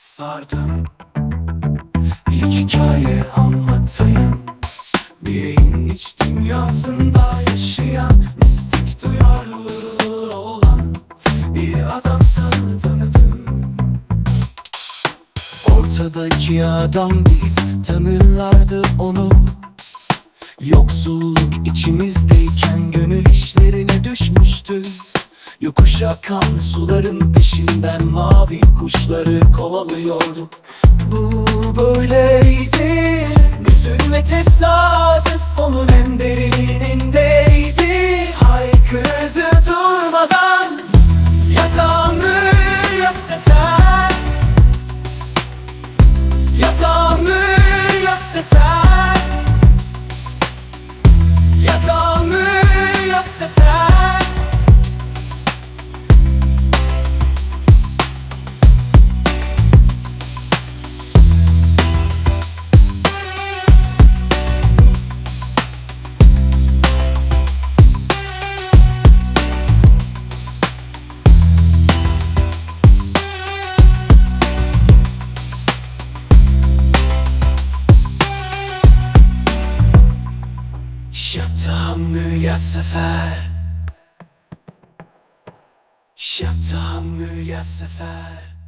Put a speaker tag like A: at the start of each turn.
A: sardım. Hikaye anlatayım. Bir evin iç dünyasında yaşayan Mistik duyarlılığı olan Bir adam tanı- tanıdım. Ortadaki adam değil tanırlardı onu. Yoksulluk içimizdeyken gönül işlerine düşmüştü Yokuş akan suların peşinden mavi kuşları kovalıyordu. Bu böyleydi. Hüzün ve tesadüf onun en Şatamı ya sefer. Şatamı ya sefer